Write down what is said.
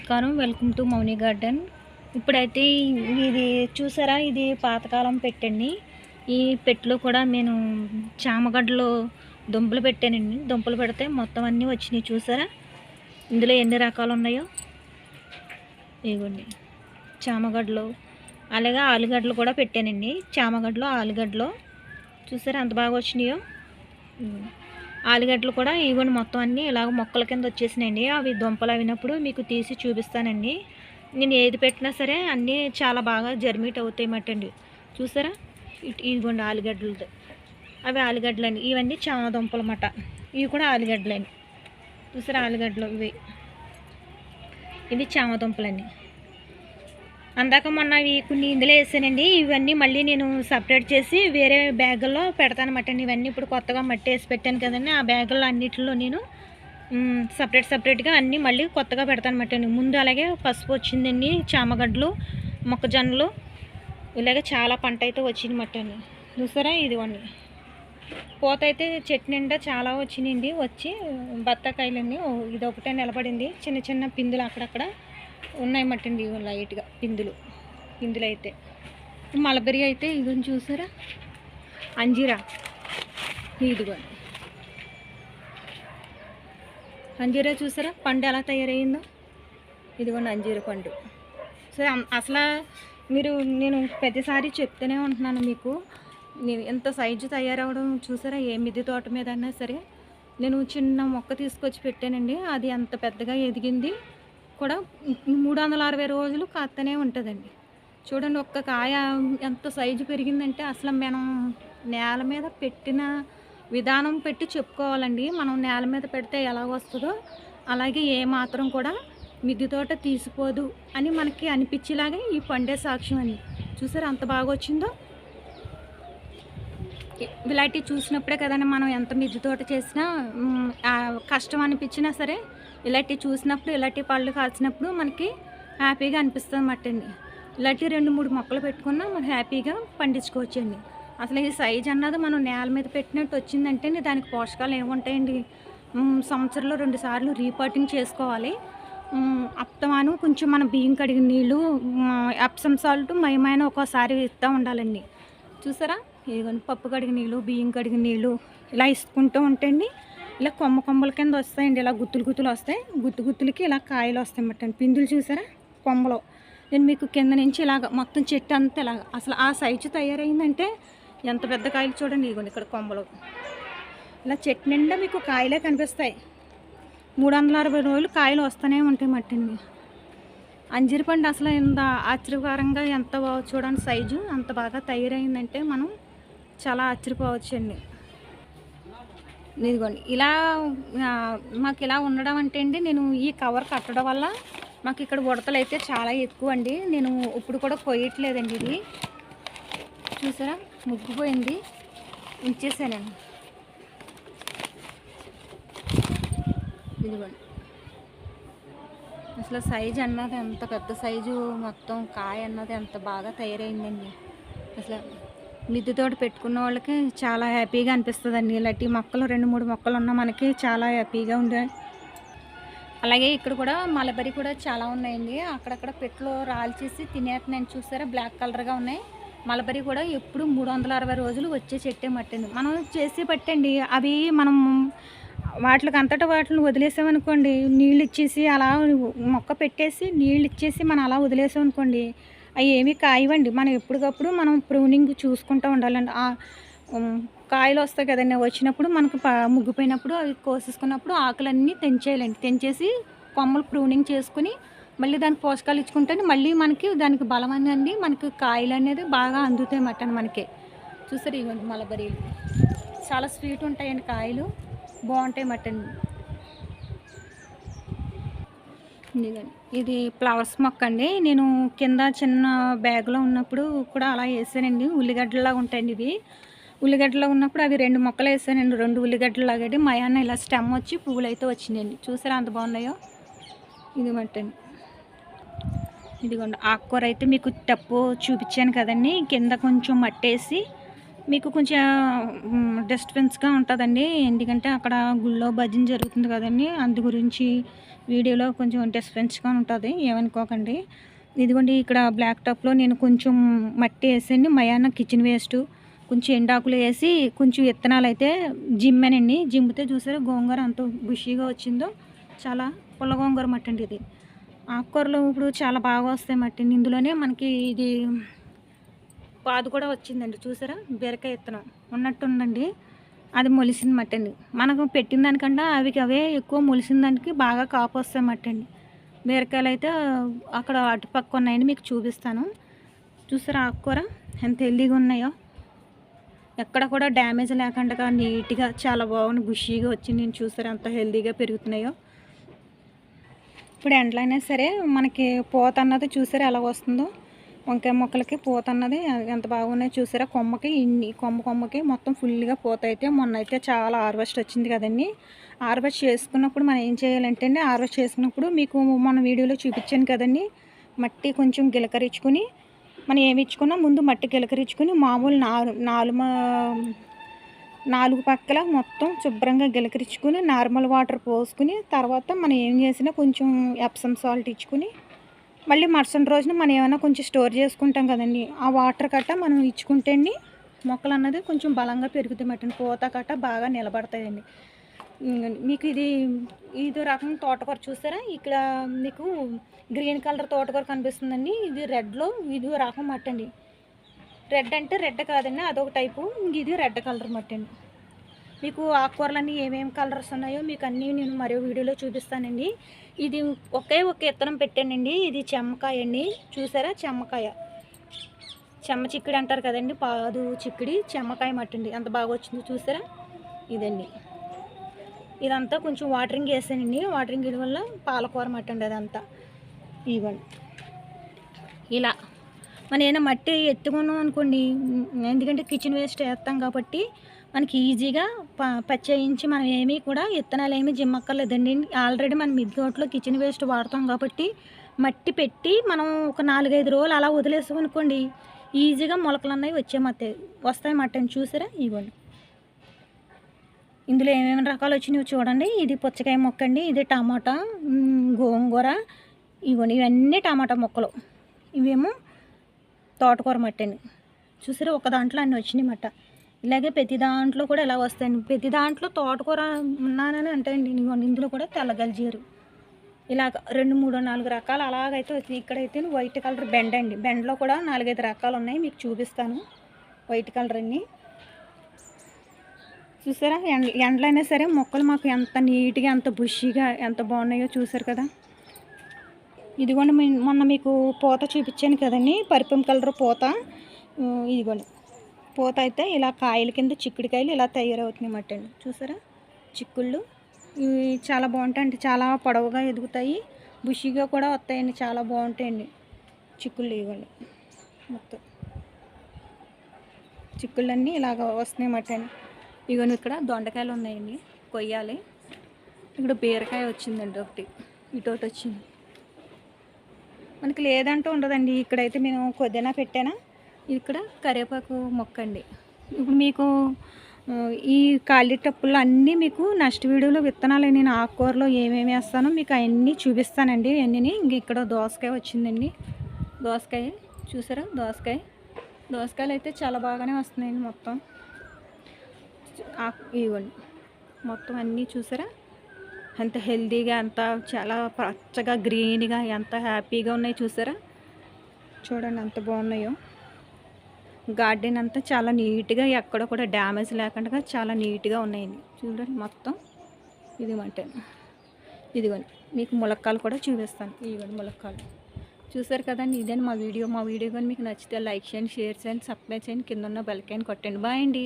నమస్కారం. Welcome to Mouni garden ఇప్పుడైతే ఇది చూసారా? ఇది పాతకాలం పెట్టండి. ఈ పెట్టులో కూడా నేను చామగడ్డలో దుంపలు పెట్టానండి. దుంపలు పెడితే మొత్తం అన్నీ వచ్చినాయి చూసారా? ఇందులో ఎన్ని రకాలు ఉన్నాయో? ఇవ్వండి చామగడ్డలు అలాగే ఆలుగడ్డలు కూడా పెట్టానండి. చామగడ్డలు ఆలుగడ్డలు. చూసారా? ఎంత బాగా వచ్చినాయో? ఆలుగడ్డలు కూడా ఇవ్వండి మొత్తం అన్నీ. ఇలాగ మొక్కల కింద వచ్చేసినాయండి. అవి దుంపలు అయినప్పుడు మీకు తీసి చూపిస్తానండి. నేను ఏది పెట్టినా సరే అన్నీ చాలా బాగా జర్మీట్ అవుతాయి మటండి. చూసారా? ఇటు ఇదిగోండి ఆలుగడ్డలది. అవి ఆలుగడ్డలండి ఇవన్నీ చామ దుంపలు అన్నమాట ఇవి కూడా ఆలుగడ్డలండి చూసారా ఆలుగడ్డలు ఇవి? ఇవి చామ దుంపలండి అందాక మొన్న ఇవి కొన్ని ఇందులో వేసానండి. ఇవన్నీ మళ్ళీ నేను సపరేట్ చేసి వేరే బ్యాగుల్లో పెడతానమాట ఇవన్నీ ఇప్పుడు కొత్తగా మట్టి వేసి పెట్టాను కదండి. ఆ బ్యాగుల్లో అన్నిటిలో నేను సపరేట్ సపరేట్గా అన్నీ మళ్ళీ కొత్తగా పెడతానమాట ముందు అలాగే పసుపు వచ్చిందండి చామగడ్డలు మొక్కజొన్నలు. ఇలాగే చాలా పంట అయితే వచ్చింది మట్టని అండి. చూసారా ఇదిగోండి. పూత అయితే చెట్టు నిండా చాలా వచ్చినాయండి. వచ్చి బత్తాకాయలన్నీ అండి ఇది ఒకటే నిలబడింది. చిన్న చిన్న పిందులు అక్కడక్కడ. ఉన్నాయి మట్టండి ఇవి లైట్గా పిందులు పిందులు అయితే. మలబెరి అయితే ఇదిగోని చూసారా? అంజీరా. ఇదిగో. అంజీరా చూసారా? పండు ఎలా తయారయ్యిందో ఇదిగోండి అంజీర పండు. సో అం- అసలు మీరు నేను ప్రతిసారి చెప్తూనే ఉంటున్నాను మీకు. నేను ఎంత సైజు తయారవడం చూసారా? ఏ మిద్దె తోట మీద అన్నా సరే. నేను చిన్న మొక్క తీసుకొచ్చి పెట్టానండి. అది అంత పెద్దగా ఎదిగింది. కూడా మూడు వందల అరవై రోజులు కాస్తూనే ఉంటుందండి. చూడండి ఒక్క కాయ ఎంత సైజు పెరిగిందంటే అసలు మనం నేల మీద పెట్టిన విధానం పెట్టి చెప్పుకోవాలండి. మనం నేల మీద పెడితే ఎలా వస్తుందో అలాగే ఏ మాత్రం కూడా మిద్ది తోట తీసిపోదు అని మనకి అనిపించేలాగే ఈ పండే సాక్ష్యం అండి. చూసారు అంత బాగా వచ్చిందో ఇలాంటివి చూసినప్పుడే కదండి మనం ఎంత మిద్దె తోట చేసినా కష్టం అనిపించినా సరే ఇలాంటివి చూసినప్పుడు ఇలాంటి పళ్ళు కాల్చినప్పుడు మనకి హ్యాపీగా అనిపిస్తుంది అన్నమాట అండి. ఇలాంటి రెండు మూడు మొక్కలు పెట్టుకున్నా మనం హ్యాపీగా పండించుకోవచ్చండి. అసలు ఈ సైజ్ అన్నది మనం నేల మీద పెట్టినట్టు వచ్చిందంటే దానికి పోషకాలు ఏముంటాయండి? సంవత్సరంలో రెండు సార్లు రీపాటింగ్ చేసుకోవాలి. అప్తమాను కొంచెం మన బియ్యం కడిగిన నీళ్ళు మ్, సాల్ట్ మయమైన ఒక్కోసారి ఇస్తూ ఉండాలండి. చూసారా? ఇదిగోండి పప్పు కడిగిన నీళ్ళు బియ్యం కడిగిన నీళ్ళు ఇలా ఇసుకుంటూ ఉంటండి ఇలా కొమ్మ కొమ్మల కింద వస్తాయండి ఇలా గుత్తులు గుత్తులు వస్తాయి. గుత్తు గుత్తులకి ఇలా కాయలు వస్తాయి అన్నమాట పిందులు చూసారా? కొమ్మలో. నేను మీకు కింద నుంచి ఇలాగ మొత్తం చెట్టు అంతా ఇలాగ అసలు ఆ సైజు తయారైందంటే ఎంత పెద్ద కాయలు చూడండి ఇదిగోండి ఇక్కడ కొమ్మలు. ఇలా చెట్టు నిండా మీకు కాయలే కనిపిస్తాయి. మూడు వందల అరవై రోజులు కాయలు వస్తూనే ఉంటాయి మట్టండి అంజీర పండు అసలు ఎంత ఆశ్చర్యకరంగా ఎంత చూడండి సైజు అంత బాగా తయారైందంటే మనం చాలా ఆశ్చర్యపోవచ్చండి. ఇదిగోండి ఇలా మాకు ఇలా ఉండడం అంటే అండి నేను ఈ కవర్ కట్టడం వల్ల మాకు ఇక్కడ ఉడతలు అయితే చాలా ఎక్కువ అండి నేను ఇప్పుడు కూడా కొయ్యట్లేదండి ఇది. చూసారా? ముగ్గుపోయింది. ఉంచేసానండి. ఇదిగోండి. అసలు సైజు అన్నది ఎంత పెద్ద సైజు మొత్తం కాయ అన్నది ఎంత బాగా తయారైందండి. అసలు మిద్దె తోట పెట్టుకున్న వాళ్ళకి చాలా హ్యాపీగా అనిపిస్తుందండి. ఇలాంటి మొక్కలు రెండు మూడు మొక్కలు ఉన్న మనకి చాలా హ్యాపీగా ఉండే అలాగే ఇక్కడ కూడా మలబరి కూడా చాలా ఉన్నాయండి. అక్కడక్కడ పెట్లో రాల్చేసి తినేస్తున్నాయని చూసారా? బ్లాక్ కలర్గా ఉన్నాయి. మలబరి కూడా ఎప్పుడు మూడు వందల అరవై రోజులు వచ్చే చెట్టే మట్టండి మనం చేసి పట్టండి అవి మనం వాటికి అంతటా వాటిని వదిలేసామనుకోండి నీళ్ళు ఇచ్చేసి అలా మొక్క పెట్టేసి నీళ్ళు ఇచ్చేసి మనం అలా వదిలేసామనుకోండి అవి ఏమీ కాయవండి. మనం ఎప్పటికప్పుడు మనం ప్రూనింగ్ చూసుకుంటూ ఉండాలండి. ఆ కాయలు వస్తాయి కదండి. వచ్చినప్పుడు మనకు ముగ్గుపోయినప్పుడు ముగ్గిపోయినప్పుడు అవి కోసేసుకున్నప్పుడు ఆకులన్నీ తెంచేయాలండి. తెంచేసి కొమ్మలు ప్రూనింగ్ చేసుకుని మళ్ళీ దానికి పోషకాలు ఇచ్చుకుంటే మళ్ళీ మనకి దానికి బలం అనేది మనకి కాయలు అనేది బాగా అందుతాయి మటన్ మనకి. చూసారు ఇవ్వండి మలబరీలు. చాలా స్వీట్ ఉంటాయండి కాయలు. బాగుంటాయి మటన్. ఇదిగండి. ఇది ఫ్లవర్స్ మొక్క అండి నేను కింద చిన్న బ్యాగ్లో ఉన్నప్పుడు కూడా అలా వేసానండి. ఉల్లిగడ్డలా ఉంటాయండి ఇవి. ఉల్లిగడ్డలో ఉన్నప్పుడు అవి రెండు మొక్కలు వేసానండి. రెండు ఉల్లిగడ్డలు లాగండి మయాన్న ఇలా స్టెమ్ వచ్చి పువ్వులు అయితే వచ్చిందండి. చూసారా అంత బాగున్నాయో? ఇది మట్టండి. ఇదిగోండి. ఆకుకూర అయితే మీకు తప్పు చూపించాను కదండి. కింద కొంచెం మట్టేసి మీకు కొంచెం డిస్టర్బెన్స్గా ఉంటుందండి. ఎందుకంటే అక్కడ గుళ్ళో భజన జరుగుతుంది కదండి. అందు గురించి వీడియోలో కొంచెం డిస్టర్బెన్స్గా ఉంటుంది. ఏమనుకోకండి. ఇదిగోండి ఇక్కడ బ్లాక్ టాప్లో నేను కొంచెం మట్టి వేసండి మయాన కిచెన్ వేస్ట్ కొంచెం ఎండాకులు వేసి కొంచెం విత్తనాలు అయితే జిమ్మానండి. జిమ్మితే చూసారు గోంగూర అంత బుషీగా వచ్చిందో. చాలా పుల్ల గోంగూర మట్టి అండి ఇది. ఆకుకూరలు ఇప్పుడు చాలా బాగా వస్తాయి మట్టి. ఇందులోనే మనకి ఇది పాదు కూడా వచ్చిందండి చూసారా? బీరకాయ ఇత్తనం ఉన్నట్టుందండి. అది మొలిసిన మట్టండి. మనకు పెట్టిన దానికన్నా అవి అవే ఎక్కువ మొలిసిన దానికి బాగా కాపు వస్తాయి మట్టండి. బీరకాయలు అయితే అక్కడ అటుపక్క ఉన్నాయండి మీకు చూపిస్తాను. చూసారా ఆకుకూర? ఎంత హెల్దీగా ఉన్నాయో. ఎక్కడ కూడా డ్యామేజ్ లేకుండా నీట్గా చాలా బాగుంది. బుషీగా వచ్చి నేను చూసారా ఎంత హెల్దీగా పెరుగుతున్నాయో. ఇప్పుడు ఎండలైనా సరే మనకి పోత అన్నది చూసారా ఎలా వస్తుందో. వంకాయ మొక్కలకి పూత అన్నది ఎంత బాగున్నాయో చూసారా? కొమ్మకి ఇన్ని కొమ్మ కొమ్మకి మొత్తం ఫుల్గా పూత అయితే మొన్న అయితే చాలా హార్వెస్ట్ వచ్చింది కదండి. హార్వెస్ట్ చేసుకున్నప్పుడు మనం ఏం చేయాలంటే అండి హార్వెస్ట్ చేసుకున్నప్పుడు మీకు మన వీడియోలో చూపించాను కదండి. మట్టి కొంచెం గిలకరించుకొని మనం ఏమి ఇచ్చుకున్నా ముందు మట్టి గిలకరించుకుని మామూలు నాలు నాలుగు నాలుగు పక్కల మొత్తం శుభ్రంగా గిలకరించుకొని నార్మల్ వాటర్ పోసుకుని తర్వాత మనం ఏం చేసినా కొంచెం ఎప్సమ్ సాల్ట్ ఇచ్చుకొని మళ్ళీ మరుసటి రోజున మనం ఏమైనా కొంచెం స్టోర్ చేసుకుంటాం కదండి. ఆ వాటర్ కట్ట మనం ఇచ్చుకుంటే అండి మొక్కలు అన్నది కొంచెం బలంగా పెరుగుతాయి మటన్. పూత కట్ట బాగా నిలబడతాయండి. మీకు ఇది ఇదో రకం తోటకూర చూసారా? ఇక్కడ మీకు గ్రీన్ కలర్ తోటకూర కనిపిస్తుందండి. ఇది రెడ్లో ఇది రకం మట్టండి రెడ్ అంటే రెడ్ కాదండి అదొక టైపు. ఇంక ఇది రెడ్ కలర్ మట్టండి అండి మీకు ఆకుకూరలన్నీ ఏమేమి కలర్స్ ఉన్నాయో మీకు అన్నీ నేను మరో వీడియోలో చూపిస్తానండి. ఇది ఒకే ఒక ఇత్తనం పెట్టానండి. ఇది చెమ్మకాయ అండి చూసారా? చెమ్మకాయ. చెమ్మ చిక్కుడు అంటారు కదండి. పాదు చిక్కుడి చెమ్మకాయ మట్టండి ఎంత బాగా వచ్చిందో చూసారా? ఇదండి. ఇదంతా కొంచెం వాటరింగ్ వేసానండి వాటరింగ్ వేయడం వల్ల పాలకూర మట్టండి అదంతా ఇవ్వండి. ఇలా. మనం ఏమైనా మట్టి ఎత్తుకున్నాం అనుకోండి ఎందుకంటే కిచెన్ వేస్ట్ వేస్తాం కాబట్టి మనకి ఈజీగా ప పచ్చేయించి మనం ఏమీ కూడా విత్తనాలు ఏమీ జిమ్మక్కర్లేదండి. ఆల్రెడీ మనం మిద్దోట్లో కిచెన్ వేస్ట్ వాడతాం కాబట్టి మట్టి పెట్టి మనం ఒక నాలుగైదు రోజులు అలా వదిలేసాం అనుకోండి ఈజీగా మొలకలు అన్నవి వచ్చే మట్టి వస్తాయి మట్టని చూసారా? ఇవ్వండి ఇందులో ఏమేమి రకాలు వచ్చినాయో చూడండి. ఇది పుచ్చకాయ మొక్క అండి ఇది టమాటా గోంగూర ఇవ్వండి ఇవన్నీ టమాటా మొక్కలు. ఇవేమో తోటకూర మట్టి అండి. చూసారా? ఒక దాంట్లో అన్నీ వచ్చినాయి మట్ట. ఇలాగే ప్రతి దాంట్లో కూడా ఇలా వస్తాయండి? ప్రతి దాంట్లో తోటకూర ఉన్నానని అంటాయండి. ఇదిగోండి ఇందులో కూడా తెల్లగలిజీరు ఇలాగ రెండు మూడు నాలుగు రకాలు అలాగైతే వచ్చినాయి ఇక్కడైతే వైట్ కలర్ బెండ్ అండి. బెండ్లో కూడా నాలుగైదు రకాలు ఉన్నాయి. మీకు చూపిస్తాను. వైట్ కలర్ అన్నీ. చూసారా? ఎండ ఎండలైనా సరే మొక్కలు మాకు ఎంత నీట్గా ఎంత బుషిగా ఎంత బాగున్నాయో చూసారు కదా? ఇదిగోండి మొన్న మీకు పూత చూపించాను కదండి. పర్పుల్ కలర్ పూత. ఇదిగోండి. పూత అయితే ఇలా కాయల కింద చిక్కుడుకాయలు ఇలా తయారవుతున్నాయి అండి. చూసారా? చిక్కుళ్ళు. ఇవి చాలా బాగుంటాయండి. చాలా పొడవుగా ఎదుగుతాయి. బుషిగా కూడా వస్తాయండి. చాలా బాగుంటాయండి చిక్కుళ్ళు ఇవ్వండి మొత్తం. చిక్కుళ్ళన్నీ ఇలాగ వస్తున్నాయి అన్నమాట అండి. ఇక్కడ దొండకాయలు ఉన్నాయండి. కొయ్యాలి. ఇక్కడ బీరకాయ వచ్చిందండి ఒకటి. ఇటు ఒకటి వచ్చింది. మనకి లేదంటూ ఉండదండి. ఇక్కడైతే మేము కొద్దినా పెట్టానా? ఇక్కడ కరివేపాకు మొక్క అండి ఇప్పుడు మీకు ఈ ఖాళీ టప్పుల్లో అన్నీ మీకు నెక్స్ట్ వీడియోలో విత్తనాలు నేను ఆకుకూరలో ఏమేమి వేస్తానో మీకు అవన్నీ చూపిస్తానండి. అన్నీ ఇంక ఇక్కడ దోసకాయ వచ్చిందండి. దోసకాయ చూసారా? దోసకాయ. దోసకాయలు అయితే చాలా బాగానే వస్తున్నాయండి మొత్తం. ఆకు- ఇవ్వండి. మొత్తం అన్నీ చూసారా? ఎంత హెల్తీగా ఎంత చాలా పచ్చగా గ్రీన్గా ఎంత హ్యాపీగా ఉన్నాయి చూసారా? చూడండి ఎంత బాగున్నాయో. గార్డెన్ అంతా చాలా నీట్గా ఎక్కడ కూడా డ్యామేజ్ లేకుండా చాలా నీట్గా ఉన్నాయండి. చూడండి మొత్తం ఇది అంటే ఇదిగోండి మీకు ములక్కాలు కూడా చూపిస్తాను. ఇదిగోండి ములక్కాలు. చూసారు కదండి ఇదేంటి మా వీడియో? మా వీడియో కానీ మీకు నచ్చితే లైక్ చేయండి షేర్ చేయండి సబ్స్క్రైబ్ చేయండి కింద ఉన్న బెల్కాయని కొట్టండి. బాయ్ అండి.